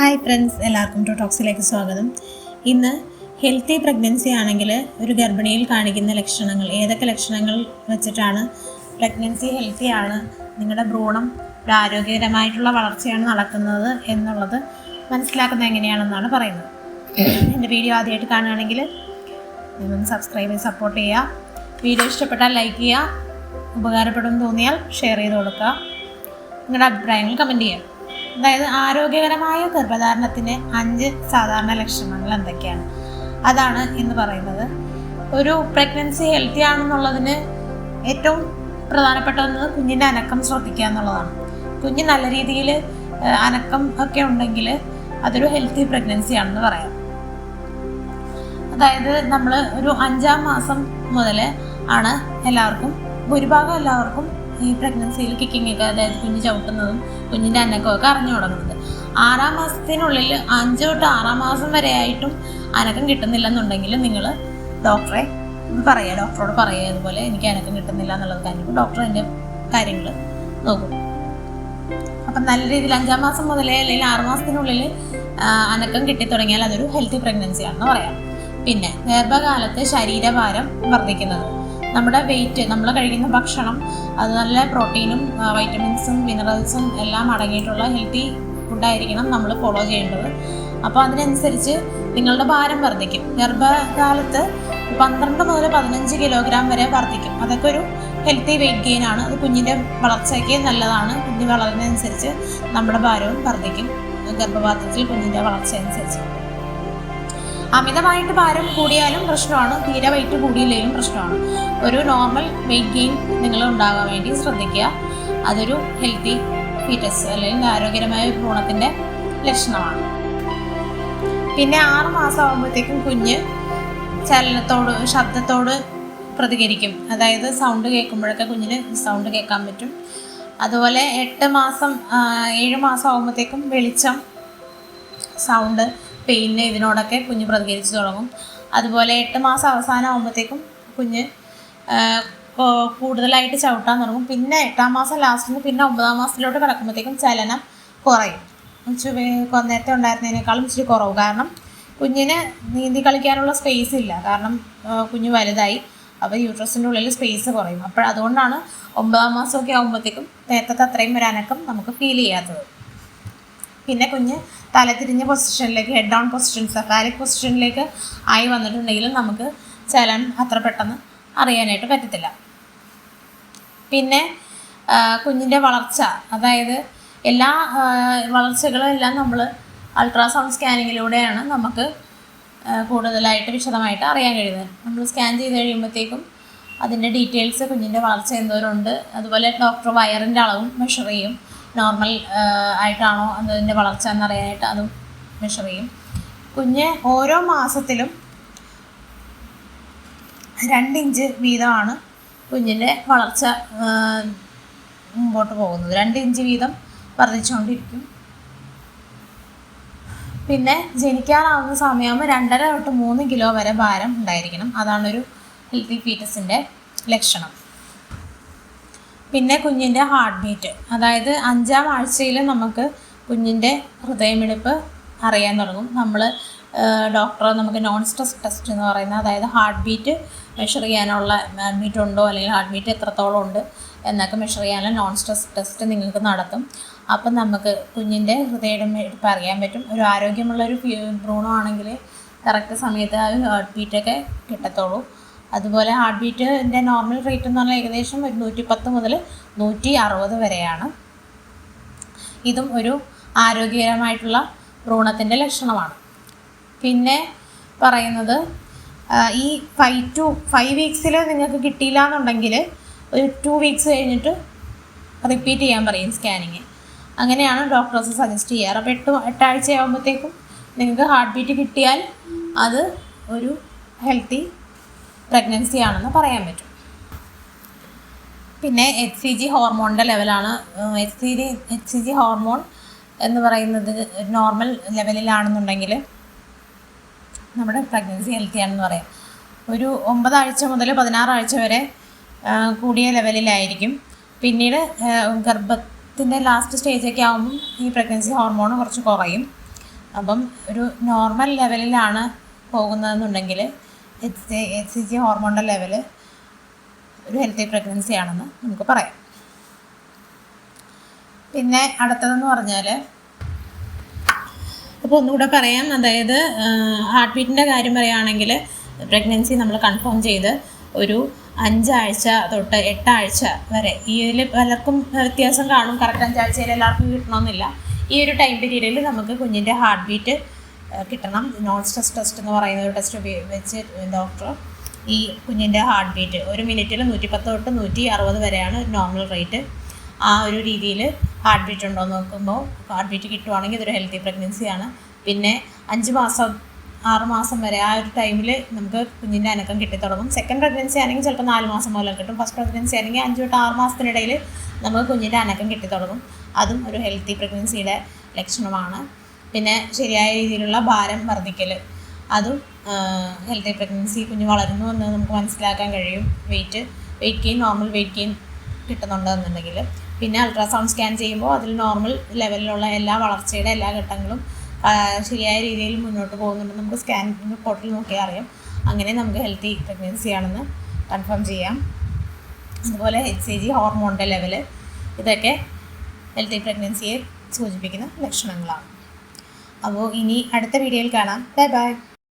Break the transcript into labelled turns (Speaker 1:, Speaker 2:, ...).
Speaker 1: Hi friends എല്ലാവർക്കും to ടോക്സിലേക്ക് സ്വാഗതം. ഇന്ന് ഹെൽത്തി പ്രഗ്നൻസി ആണെങ്കിൽ ഒരു ഗർഭിണിയിൽ കാണിക്കുന്ന ലക്ഷണങ്ങൾ ഏതൊക്കെ ലക്ഷണങ്ങൾ വെച്ചിട്ടാണ് പ്രഗ്നൻസി ഹെൽത്തി ആണ് നിങ്ങളുടെ ഭ്രൂണം ഒരു ആരോഗ്യകരമായിട്ടുള്ള വളർച്ചയാണ് നടക്കുന്നത് എന്നുള്ളത് മനസ്സിലാക്കുന്നത് എങ്ങനെയാണെന്നാണ് പറയുന്നത്. എന്റെ വീഡിയോ ആദ്യമായിട്ട് കാണുകയാണെങ്കിൽ നിങ്ങളൊന്ന് സബ്സ്ക്രൈബ് ചെയ്ത് സപ്പോർട്ട് ചെയ്യുക. വീഡിയോ ഇഷ്ടപ്പെട്ടാൽ ലൈക്ക് ചെയ്യുക. ഉപകാരപ്പെടുമെന്ന് തോന്നിയാൽ ഷെയർ ചെയ്ത് കൊടുക്കുക. നിങ്ങളുടെ അഭിപ്രായങ്ങൾ കമന്റ് ചെയ്യുക. അതായത് ആരോഗ്യകരമായ ഗർഭധാരണത്തിന് അഞ്ച് സാധാരണ ലക്ഷണങ്ങൾ എന്തൊക്കെയാണ്? അതാണ് എന്ന് പറയുന്നത്. ഒരു പ്രഗ്നൻസി ഹെൽത്തി ആണെന്നുള്ളതിന് ഏറ്റവും പ്രധാനപ്പെട്ട ഒന്ന് കുഞ്ഞിന്റെ അനക്കം ശ്രദ്ധിക്കുക എന്നുള്ളതാണ്. കുഞ്ഞ് നല്ല രീതിയിൽ അനക്കം ഒക്കെ ഉണ്ടെങ്കിൽ അതൊരു ഹെൽത്തി പ്രഗ്നൻസി ആണെന്ന് പറയാം. അതായത് നമ്മൾ ഒരു അഞ്ചാം മാസം മുതൽ ആണ് എല്ലാവർക്കും ഭൂരിഭാഗം എല്ലാവർക്കും ഈ പ്രഗ്നൻസിയിൽ കിക്കിംഗ് ഒക്കെ അതായത് കുഞ്ഞ് ചവിട്ടുന്നതും കുഞ്ഞിന്റെ അനക്കമൊക്കെ അറിഞ്ഞു തുടങ്ങുന്നത്. ആറാം മാസത്തിനുള്ളിൽ അഞ്ച് തൊട്ട് ആറാം മാസം വരെ ആയിട്ടും അനക്കം കിട്ടുന്നില്ലെന്നുണ്ടെങ്കിൽ നിങ്ങൾ ഡോക്ടറെ പറയുക ഡോക്ടറോട് പറയുക അതുപോലെ എനിക്ക് അനക്കം കിട്ടുന്നില്ല എന്നുള്ളത് കാര്യം. ഡോക്ടർ അതിന്റെ കാര്യങ്ങൾ നോക്കും. അപ്പം നല്ല രീതിയിൽ അഞ്ചാം മാസം മുതലേ അല്ലെങ്കിൽ ആറ് മാസത്തിനുള്ളിൽ അനക്കം അനക്കം കിട്ടിത്തുടങ്ങിയാൽ അതൊരു ഹെൽത്തി പ്രഗ്നൻസി ആണെന്ന് പറയാം. പിന്നെ ഗർഭകാലത്ത് ശരീരഭാരം വർദ്ധിക്കുന്നത്. നമ്മുടെ വെയിറ്റ് നമ്മൾ കഴിക്കുന്ന ഭക്ഷണം അത് നല്ല പ്രോട്ടീനും വൈറ്റമിൻസും മിനറൽസും എല്ലാം അടങ്ങിയിട്ടുള്ള ഹെൽത്തി ഫുഡായിരിക്കണം നമ്മൾ ഫോളോ ചെയ്യേണ്ടത്. അപ്പോൾ അതിനനുസരിച്ച് നിങ്ങളുടെ ഭാരം വർദ്ധിക്കും. ഗർഭകാലത്ത് പന്ത്രണ്ട് മുതൽ പതിനഞ്ച് കിലോഗ്രാം വരെ വർദ്ധിക്കും. അതൊക്കെ ഒരു ഹെൽത്തി വെയിറ്റ് ഗെയിൻ ആണ്. അത് കുഞ്ഞിന്റെ വളർച്ചയ്ക്ക് നല്ലതാണ്. കുഞ്ഞ് വളരുന്നതനുസരിച്ച് നമ്മുടെ ഭാരവും വർദ്ധിക്കും. ഗർഭപാത്രത്തിൽ കുഞ്ഞിന്റെ വളർച്ച അനുസരിച്ച് അമിതമായിട്ട് ഭാരം കൂടിയാലും പ്രശ്നമാണ്. തീരെ വെയിറ്റ് കൂടിയില്ലെങ്കിലും പ്രശ്നമാണ്. ഒരു നോർമൽ വെയിറ്റ് ഗെയിൻ നിങ്ങൾ ഉണ്ടാകാൻ വേണ്ടി ശ്രദ്ധിക്കുക. അതൊരു ഹെൽത്തി ഫീറ്റസ് അല്ലെങ്കിൽ ആരോഗ്യകരമായ ഭ്രൂണത്തിന്റെ ലക്ഷണമാണ്. പിന്നെ ആറ് മാസം ആകുമ്പോഴത്തേക്കും കുഞ്ഞ് ചലനത്തോട് ശബ്ദത്തോട് പ്രതികരിക്കും. അതായത് സൗണ്ട് കേൾക്കുമ്പോഴൊക്കെ കുഞ്ഞിന് സൗണ്ട് കേൾക്കാൻ പറ്റും. അതുപോലെ എട്ട് മാസം ഏഴ് മാസം ആകുമ്പോഴത്തേക്കും വെളിച്ചം സൗണ്ട് പെയിന് ഇതിനോടൊക്കെ കുഞ്ഞ് പ്രതികരിച്ച് തുടങ്ങും. അതുപോലെ എട്ട് മാസം അവസാനം ആകുമ്പോഴത്തേക്കും കുഞ്ഞ് കൂടുതലായിട്ട് ചവിട്ടാൻ തുടങ്ങും. പിന്നെ എട്ടാം മാസം ലാസ്റ്റിൽ പിന്നെ ഒമ്പതാം മാസത്തിലോട്ട് കിടക്കുമ്പോഴത്തേക്കും ചലനം കുറയും. നേരത്തെ ഉണ്ടായിരുന്നതിനേക്കാളും ഇച്ചിരി കുറവ്. കാരണം കുഞ്ഞിന് നീന്തി കളിക്കാനുള്ള സ്പേസ് ഇല്ല. കാരണം കുഞ്ഞ് വലുതായി. അപ്പോൾ യൂട്രസിന്റെ ഉള്ളിൽ സ്പേസ് കുറയും. അപ്പോൾ അതുകൊണ്ടാണ് ഒമ്പതാം മാസമൊക്കെ ആകുമ്പോഴത്തേക്കും നേരത്തെ അത്രയും ഒരു അനക്കം നമുക്ക് ഫീൽ ചെയ്യാത്തത്. പിന്നെ കുഞ്ഞ് തലതിരിഞ്ഞ പൊസിഷനിലേക്ക് ഹെഡ് ഡൗൺ പൊസിഷൻ സഫാരിക് പൊസിഷനിലേക്ക് ആയി വന്നിട്ടുണ്ടെങ്കിലും നമുക്ക് ചലനം അത്ര പെട്ടെന്ന് അറിയാനായിട്ട് പറ്റത്തില്ല. പിന്നെ കുഞ്ഞിന്റെ വളർച്ച. അതായത് എല്ലാ വളർച്ചകളും എല്ലാം നമ്മൾ അൾട്രാസൗണ്ട് സ്കാനിങ്ങിലൂടെയാണ് നമുക്ക് കൂടുതലായിട്ട് വിശദമായിട്ട് അറിയാൻ കഴിയുന്നത്. നമ്മൾ സ്കാൻ ചെയ്ത് കഴിയുമ്പോഴത്തേക്കും അതിന്റെ ഡീറ്റെയിൽസ് കുഞ്ഞിന്റെ വളർച്ച എന്തോരമുണ്ട് അതുപോലെ ഡോക്ടർ വയറിന്റെ അളവും മെഷർ ചെയ്യും. നോർമൽ ആയിട്ടാണോ അതിന്റെ വളർച്ച എന്നറിയാനായിട്ട് അതും മെഷർ ചെയ്യും. കുഞ്ഞ് ഓരോ മാസത്തിലും രണ്ടിഞ്ച് വീതമാണ് കുഞ്ഞിന്റെ വളർച്ച മുമ്പോട്ട് പോകുന്നത്. രണ്ട് ഇഞ്ച് വീതം വർദ്ധിച്ചുകൊണ്ടിരിക്കും. പിന്നെ ജനിക്കാനാവുന്ന സമയമാകുമ്പോൾ രണ്ടര തൊട്ട് മൂന്ന് കിലോ വരെ ഭാരം ഉണ്ടായിരിക്കണം. അതാണൊരു ഹെൽത്തി ഫീറ്റസിന്റെ ലക്ഷണം. പിന്നെ കുഞ്ഞിന്റെ ഹാർട്ട് ബീറ്റ് അതായത് അഞ്ചാം ആഴ്ചയിൽ നമുക്ക് കുഞ്ഞിന്റെ ഹൃദയമിടിപ്പ് അറിയാൻ തുടങ്ങും. നമ്മൾ ഡോക്ടർ നമുക്ക് നോൺ സ്ട്രെസ് ടെസ്റ്റ് എന്ന് പറയുന്ന അതായത് ഹാർട്ട് ബീറ്റ് മെഷർ ചെയ്യാനുള്ള ബീറ്റ് ഉണ്ടോ അല്ലെങ്കിൽ ഹാർട്ട് ബീറ്റ് എത്രത്തോളം ഉണ്ട് എന്നൊക്കെ മെഷർ ചെയ്യാനുള്ള നോൺ സ്ട്രെസ് ടെസ്റ്റ് നിങ്ങൾക്ക് നടത്തും. അപ്പം നമുക്ക് കുഞ്ഞിന്റെ ഹൃദയമിടിപ്പ് അറിയാൻ പറ്റും. ഒരു ആരോഗ്യമുള്ളൊരു ഭ്രൂണമാണെങ്കിൽ കറക്റ്റ് സമയത്ത് ആ ഹാർട്ട് ബീറ്റൊക്കെ കിട്ടത്തുള്ളൂ. അതുപോലെ ഹാർട്ട് ബീറ്റിന്റെ നോർമൽ റേറ്റ് എന്ന് പറഞ്ഞാൽ ഏകദേശം ഒരു നൂറ്റി പത്ത് മുതൽ നൂറ്റി അറുപത് വരെയാണ്. ഇതും ഒരു ആരോഗ്യകരമായിട്ടുള്ള ഭ്രൂണത്തിന്റെ ലക്ഷണമാണ്. പിന്നെ പറയുന്നത് ഈ ഫൈവ് ടു ഫൈവ് വീക്സിൽ നിങ്ങൾക്ക് കിട്ടിയില്ല എന്നുണ്ടെങ്കിൽ ഒരു ടു വീക്സ് കഴിഞ്ഞിട്ട് റിപ്പീറ്റ് ചെയ്യാൻ പറയും സ്കാനിങ് അങ്ങനെയാണ് ഡോക്ടേഴ്സ് സജസ്റ്റ് ചെയ്യാറ്. അപ്പോൾ എട്ട് എട്ടാഴ്ച ആകുമ്പോഴത്തേക്കും നിങ്ങൾക്ക് ഹാർട്ട് ബീറ്റ് കിട്ടിയാൽ അത് ഒരു ഹെൽത്തി പ്രഗ്നൻസി ആണെന്ന് പറയാൻ പറ്റും. പിന്നെ എച്ച് സി ജി ഹോർമോണിന്റെ ലെവലാണ് H C G H C G hormone എന്ന് പറയുന്നത് നോർമൽ ലെവലിലാണെന്നുണ്ടെങ്കിൽ നമ്മുടെ പ്രഗ്നൻസി ഹെൽത്തി ആണെന്ന് പറയാം. ഒരു ഒമ്പതാഴ്ച മുതൽ പതിനാറാഴ്ച വരെ കൂടിയ ലെവലിലായിരിക്കും പിന്നീട് ഗർഭത്തിന്റെ ലാസ്റ്റ് സ്റ്റേജൊക്കെ ആകുമ്പം ഈ പ്രഗ്നൻസി ഹോർമോൺ കുറച്ച് കുറയും. അപ്പം ഒരു നോർമൽ ലെവലിലാണ് പോകുന്നതെന്നുണ്ടെങ്കിൽ എച്ച് എച്ച് ജി ഹോർമോണിന്റെ ലെവൽ ഒരു ഹെൽത്തി പ്രഗ്നൻസി ആണെന്ന് നമുക്ക് പറയാം. പിന്നെ അടുത്തതെന്ന് പറഞ്ഞാൽ അപ്പോൾ ഒന്നുകൂടെ പറയാം. അതായത് ഹാർട്ട് ബീറ്റിന്റെ കാര്യം പറയുകയാണെങ്കിൽ പ്രഗ്നൻസി നമ്മൾ കൺഫേം ചെയ്ത് ഒരു അഞ്ചാഴ്ച തൊട്ട് എട്ടാഴ്ച വരെ ഈ ഇതിൽ പലർക്കും വ്യത്യാസം കാണും. കറക്റ്റ് അഞ്ചാഴ്ചയിൽ എല്ലാവർക്കും കിട്ടണമെന്നില്ല. ഈ ഒരു ടൈം പീരീഡിൽ നമുക്ക് കുഞ്ഞിന്റെ ഹാർട്ട് ബീറ്റ് കിട്ടണം. നോൺ സ്ട്രെസ് ടെസ്റ്റ് എന്ന് പറയുന്ന ഒരു ടെസ്റ്റ് ഉപയോഗിച്ച് ഡോക്ടർ ഈ കുഞ്ഞിന്റെ ഹാർട്ട് ബീറ്റ് ഒരു മിനിറ്റിൽ നൂറ്റിപ്പത്ത് തൊട്ട് നൂറ്റി അറുപത് വരെയാണ് നോർമൽ റേറ്റ് ആ ഒരു രീതിയിൽ ഹാർട്ട് ബീറ്റ് ഉണ്ടോ എന്ന് നോക്കുമ്പോൾ ഹാർട്ട് ബീറ്റ് കിട്ടുവാണെങ്കിൽ ഇതൊരു ഹെൽത്തി പ്രഗ്നൻസിയാണ് പിന്നെ അഞ്ച് മാസം ആറ് മാസം വരെ ആ ഒരു ടൈമിൽ നമുക്ക് കുഞ്ഞിന്റെ അനക്കം കിട്ടിത്തുടങ്ങും. സെക്കൻഡ് പ്രഗ്നൻസി ആണെങ്കിൽ ചിലപ്പോൾ നാല് മാസം മുതൽ കിട്ടും. ഫസ്റ്റ് പ്രഗ്നൻസി ആണെങ്കിൽ അഞ്ച് തൊട്ട് ആറ് മാസത്തിനിടയിൽ നമുക്ക് കുഞ്ഞിന്റെ അനക്കം കിട്ടിത്തുടങ്ങും. അതും ഒരു ഹെൽത്തി പ്രഗ്നൻസിയുടെ ലക്ഷണമാണ്. പിന്നെ ശരിയായ രീതിയിലുള്ള ഭാരം വർദ്ധിക്കൽ അതും ഹെൽത്തി പ്രഗ്നൻസി കുഞ്ഞ് വളരുന്നു എന്ന് നമുക്ക് മനസ്സിലാക്കാൻ കഴിയും. Weight weight gain normal weight gain കിട്ടുന്നുണ്ടെന്നുണ്ടെങ്കിൽ പിന്നെ അൾട്രാസൗണ്ട് സ്കാൻ ചെയ്യുമ്പോൾ അതിൽ നോർമൽ ലെവലിലുള്ള എല്ലാ വളർച്ചയുടെ എല്ലാ ഘട്ടങ്ങളും ശരിയായ രീതിയിൽ മുന്നോട്ട് പോകുന്നുണ്ടെന്ന് നമുക്ക് സ്കാൻ റിപ്പോർട്ടിൽ നോക്കിയാൽ അറിയാം. അങ്ങനെ നമുക്ക് ഹെൽത്തി പ്രഗ്നൻസി ആണെന്ന് കൺഫേം ചെയ്യാം. അതുപോലെ എച്ച് സി ജി ഹോർമോണിന്റെ ലെവൽ ഇതൊക്കെ ഹെൽത്തി പ്രഗ്നൻസിയെ സൂചിപ്പിക്കുന്ന ലക്ഷണങ്ങളാണ്. അപ്പോൾ ഇനി അടുത്ത വീഡിയോയിൽ കാണാം. Bye bye.